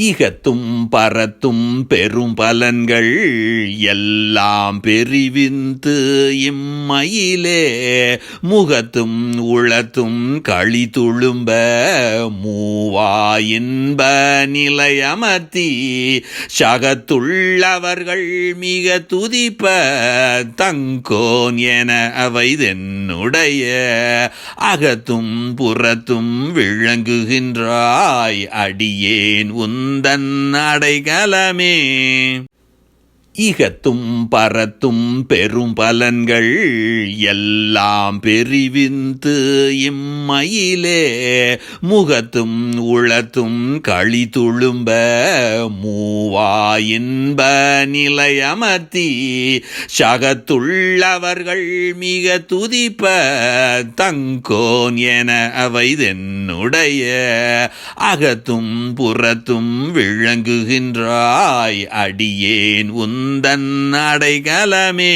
இகத்தும் பரத்தும் பெரும் பலன்கள் எல்லாம் பெரிவிந்து இம்மையிலே. முகத்தும் உளத்தும் களி துளும்ப மூவா இன்ப நிலையமர்த்தி. சகத்துள்ளவர்கள் மிக துதிப்ப தங்கோன் என அவைதென் என்னுடைய அகத்தும் புறத்தும் விளங்குகின்றாய் அடியேன் உந்தன் அடைகலமே. இகத்தும் பரத்தும் பெரும் பலன்கள் எல்லாம் பெரிவிந்து இம்மையிலே. முகத்தும் உளத்தும் களி துளும்ப மூவா இன்ப நிலையமர்த்தி. சகத்துள்ளவர்கள் மிக துதிப்ப தங்கோன் என அவைதென்னுடைய. அகத்தும் புறத்தும் விளங்குகின்றாய் அடியேன் உன் உந்தன் அடைகலமே.